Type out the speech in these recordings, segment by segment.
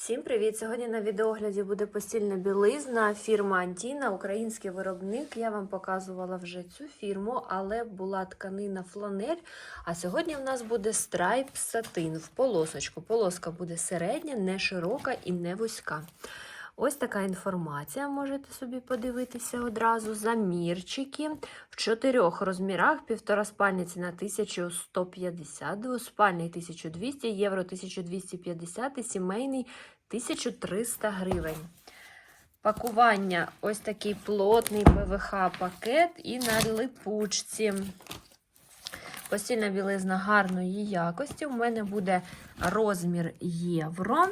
Всім привіт! Сьогодні на відеогляді буде постільна білизна фірма Антіна, український виробник. Я вам показувала вже цю фірму, але була тканина фланель. А сьогодні в нас буде страйп сатин в полосочку. Полоска буде середня, не широка і не вузька. Ось така інформація, можете собі подивитися одразу. Замірчики в чотирьох розмірах, півтора спальниці на 1150, двоспальний 1200, євро 1250 і сімейний 1300 гривень. Пакування ось такий плотний ПВХ пакет і на липучці. Постільна білизна гарної якості. У мене буде розмір євро.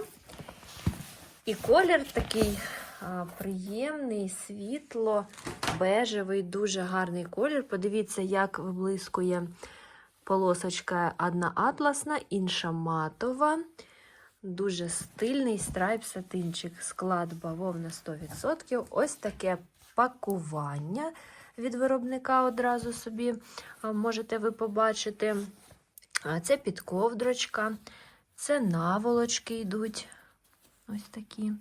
І колір такий а, приємний, світло, бежевий, дуже гарний колір. Подивіться, як виблискує полосочка одна атласна, інша матова. Дуже стильний страйп сатинчик, склад бавовна 100%. Ось таке пакування від виробника одразу собі можете ви побачити. Це підковдрочка, це наволочки йдуть. Ось такі.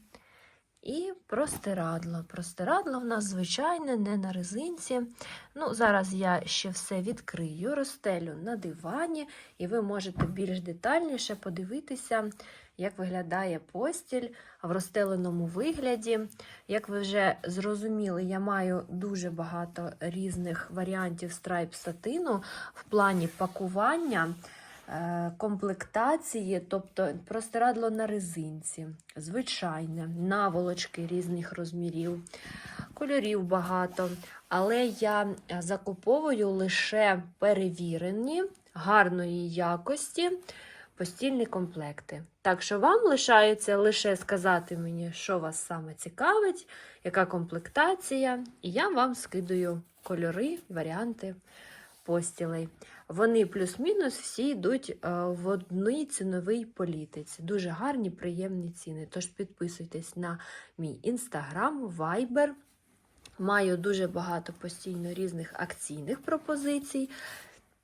І простирадло. Простирадло в нас звичайне, не на резинці. Ну, Зараз я ще все відкрию, розстелю на дивані, і ви можете більш детальніше подивитися, як виглядає постіль в розстеленому вигляді. Як ви вже зрозуміли, я маю дуже багато різних варіантів страйп сатину в плані пакування комплектації, тобто простирадло на резинці, звичайне, наволочки різних розмірів, кольорів багато. Але я закуповую лише перевірені, гарної якості постільні комплекти. Так що вам лишається лише сказати мені, що вас саме цікавить, яка комплектація, і я вам скидаю кольори, варіанти постілей. Вони плюс-мінус всі йдуть е, в одній ціновій політиці. Дуже гарні, приємні ціни. Тож підписуйтесь на мій інстаграм, вайбер. Маю дуже багато постійно різних акційних пропозицій.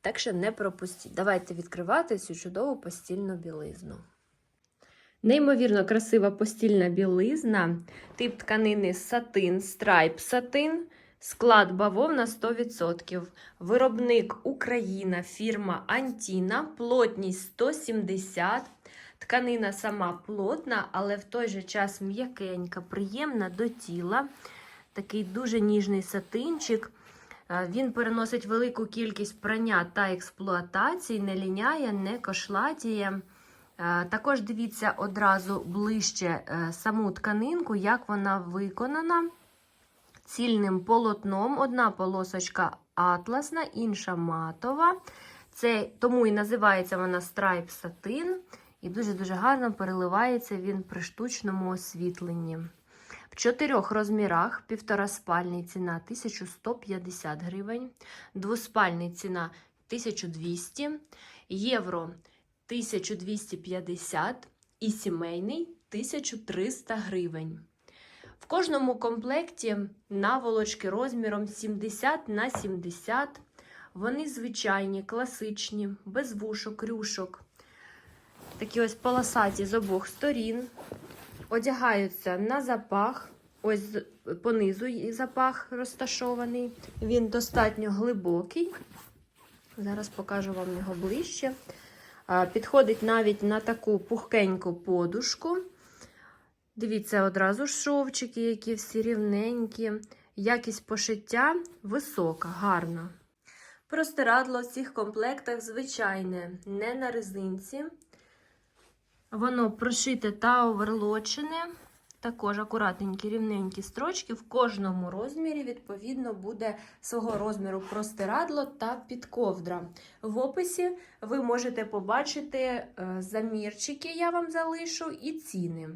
Так що не пропустіть. Давайте відкривати цю чудову постільну білизну. Неймовірно красива постільна білизна, тип тканини сатин, страйп сатин. Склад бавовна 100%. Виробник Україна, фірма Антіна, плотність 170. Тканина сама плотна, але в той же час м'якенька, приємна до тіла. Такий дуже ніжний сатинчик. Він переносить велику кількість прання та експлуатації, не ліняє, не кошлатіє. Також дивіться одразу ближче е, саму тканинку, як вона виконана цільним полотном. Одна полосочка атласна, інша матова. Це, Тому і називається вона страйп сатин. І дуже-дуже гарно переливається він при штучному освітленні. В чотирьох розмірах півтора спальний ціна 1150 гривень, двоспальний ціна 1200, євро 1250 і сімейний 1300 гривень. В кожному комплекті наволочки розміром 70 на 70. Вони звичайні, класичні, без вушок, рюшок. Такі ось полосаті з обох сторін. Одягаються на запах. Ось понизу запах розташований. Він достатньо глибокий. Зараз покажу вам його ближче. Підходить навіть на таку пухкеньку подушку. Дивіться, одразу шовчики, які всі рівненькі. Якість пошиття висока, гарна. Простирадло в цих комплектах звичайне, не на резинці. Воно прошите та оверлочене. Також акуратненькі, рівненькі строчки. В кожному розмірі, відповідно, буде свого розміру простирадло та підковдра. В описі ви можете побачити замірчики, я вам залишу, і ціни.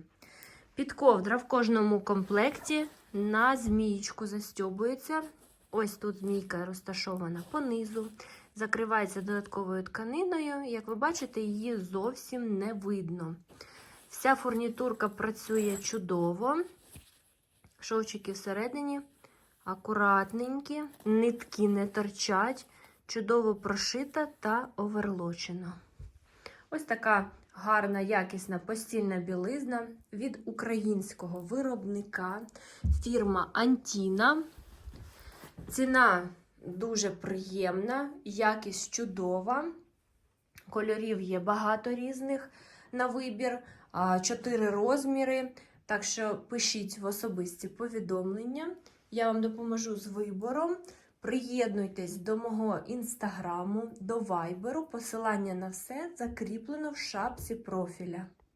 Підковдра в кожному комплекті на змієчку застьобується. Ось тут змійка розташована понизу, закривається додатковою тканиною. Як ви бачите, її зовсім не видно. Вся фурнітурка працює чудово. Шовчики всередині акуратненькі, нитки не торчать, чудово прошита та оверлочена. Ось така гарна, якісна постільна білизна від українського виробника фірма Антіна. Ціна дуже приємна, якість чудова. Кольорів є багато різних на вибір, а, чотири розміри. Так що пишіть в особисті повідомлення. Я вам допоможу з вибором. Приєднуйтесь до мого інстаграму, до вайберу. Посилання на все закріплено в шапці профіля.